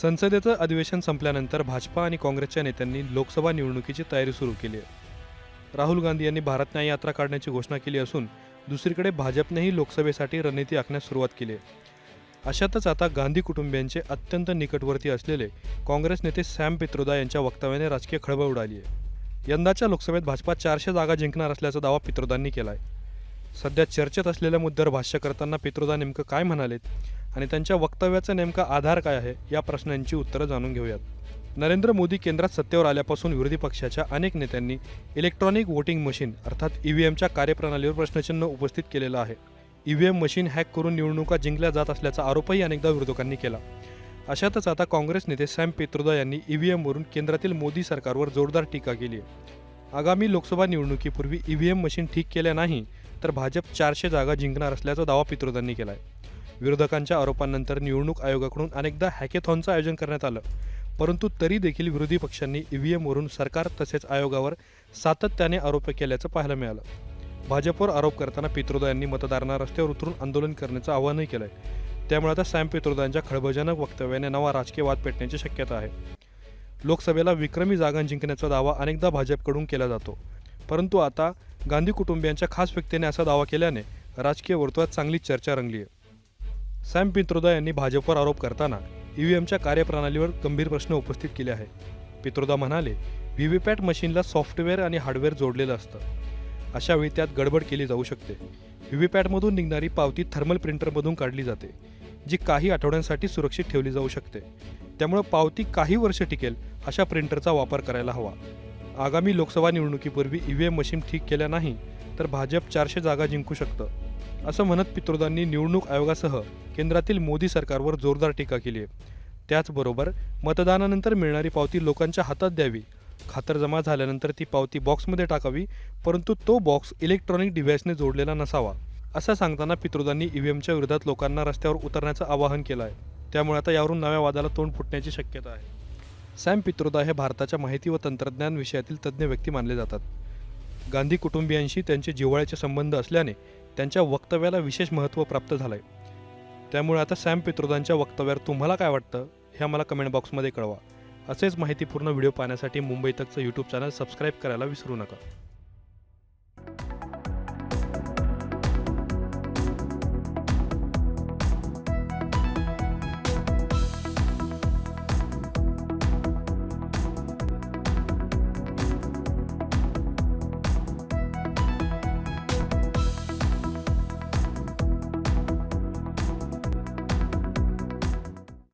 संसदेचं अधिवेशन संपल्यानंतर भाजपा आणि काँग्रेसच्या नेत्यांनी लोकसभा निवडणुकीची तयारी सुरू केली आहे. राहुल गांधी यांनी भारत न्याय यात्रा काढण्याची घोषणा केली असून दुसरीकडे भाजपनेही लोकसभेसाठी रणनीती आखण्यास सुरुवात केली आहे. अशातच आता गांधी कुटुंबियांचे अत्यंत निकटवर्ती असलेले काँग्रेस नेते सॅम पित्रोदा यांच्या वक्तव्याने राजकीय खळबळ उडाली आहे. यंदाच्या लोकसभेत भाजपा चारशे जागा जिंकणार असल्याचा दावा पित्रोदांनी केला आहे सध्या चर्चेत असलेल्या मुद्द्यावर भाष्य करताना पित्रोदा नेमकं काय म्हणालेत? आणि त्यांच्या वक्तव्याचा नेमका आधार काय आहे या प्रश्नांची उत्तरं जाणून घेऊयात. नरेंद्र मोदी केंद्रात सत्तेवर आल्यापासून विरोधी पक्षाच्या अनेक नेत्यांनी इलेक्ट्रॉनिक व्होटिंग मशीन अर्थात ईव्हीएमच्या कार्यप्रणालीवर प्रश्नचिन्ह उपस्थित केलेलं आहे. ईव्हीएम मशीन हॅक करून निवडणुका जिंकल्या जात असल्याचा आरोपही अनेकदा विरोधकांनी केला. अशातच आता काँग्रेस नेते सॅम पित्रोदा यांनी ईव्हीएमवरून केंद्रातील मोदी सरकारवर जोरदार टीका केली आहे आगामी लोकसभा निवडणुकीपूर्वी ईव्हीएम मशीन ठीक केल्या नाही तर भाजप चारशे जागा जिंकणार असल्याचा दावा पित्रोदांनी केला आहे विरोधकांच्या आरोपांनंतर निवडणूक आयोगाकडून अनेकदा हॅकेथॉनचं आयोजन करण्यात आलं. परंतु तरी देखील विरोधी पक्षांनी ईव्हीएमवरून सरकार तसेच आयोगावर सातत्याने आरोप केल्याचं पाहायला मिळालं. भाजपवर आरोप करताना पित्रोदा यांनी मतदारांना रस्त्यावर उतरून आंदोलन करण्याचं आवाहनही केलं आहे त्यामुळे आता सॅम पित्रोदांच्या खळबळजनक वक्तव्याने नवा राजकीय वाद पेटण्याची शक्यता आहे. लोकसभेला विक्रमी जागा जिंकण्याचा दावा अनेकदा भाजपकडून केला जातो. परंतु आता गांधी कुटुंबियांच्या खास व्यक्तीने असा दावा केल्याने राजकीय वर्तुळात चांगली चर्चा रंगली आहे सॅम पित्रोदा यांनी भाजपवर आरोप करताना ईव्हीएमच्या कार्यप्रणालीवर गंभीर प्रश्न उपस्थित केले आहे पित्रोदा म्हणाले व्हीव्हीपॅट मशीनला सॉफ्टवेअर आणि हार्डवेअर जोडलेलं असतं. अशा वेळी त्यात गडबड केली जाऊ शकते. व्हीव्हीपॅटमधून निघणारी पावती थर्मल प्रिंटरमधून काढली जाते जी काही आठवड्यांसाठी सुरक्षित ठेवली जाऊ शकते. त्यामुळे पावती काही वर्ष टिकेल अशा प्रिंटरचा वापर करायला हवा. आगामी लोकसभा निवडणुकीपूर्वी ईव्हीएम मशीन ठीक केल्या नाही तर भाजप चारशे जागा जिंकू शकतं. असं म्हणत पित्रोदांनी निवडणूक आयोगासह केंद्रातील मोदी सरकारवर जोरदार टीका केली आहे. त्याचबरोबर मतदानानंतर मिळणारी पावती लोकांच्या हातात द्यावी. खातरजमा झाल्यानंतर ती पावती बॉक्समध्ये टाकावी परंतु तो बॉक्स इलेक्ट्रॉनिक डिव्हाइसने जोडलेला नसावा असं सांगताना पित्रोदांनी ईव्हीएमच्या विरोधात लोकांना रस्त्यावर उतरण्याचं आवाहन केलं आहे. त्यामुळे आता यावरून नव्या वादाला तोंड फुटण्याची शक्यता आहे. सॅम पित्रोदा हे भारताच्या माहिती व तंत्रज्ञान विषयातील तज्ज्ञ व्यक्ती मानले जातात. गांधी कुटुंबियांशी त्यांचे जिव्हाळ्याचे संबंध असल्याने त्यांच्या वक्तव्याला विशेष महत्त्व प्राप्त झालं आहे त्यामुळे आता सॅम पित्रोदांच्या वक्तव्यावर तुम्हाला काय वाटतं हे आम्हाला कमेंट बॉक्समध्ये कळवा. असेच माहितीपूर्ण व्हिडिओ पाहण्यासाठी मुंबई तकचं यूट्यूब चॅनल सबस्क्राईब करायला विसरू नका.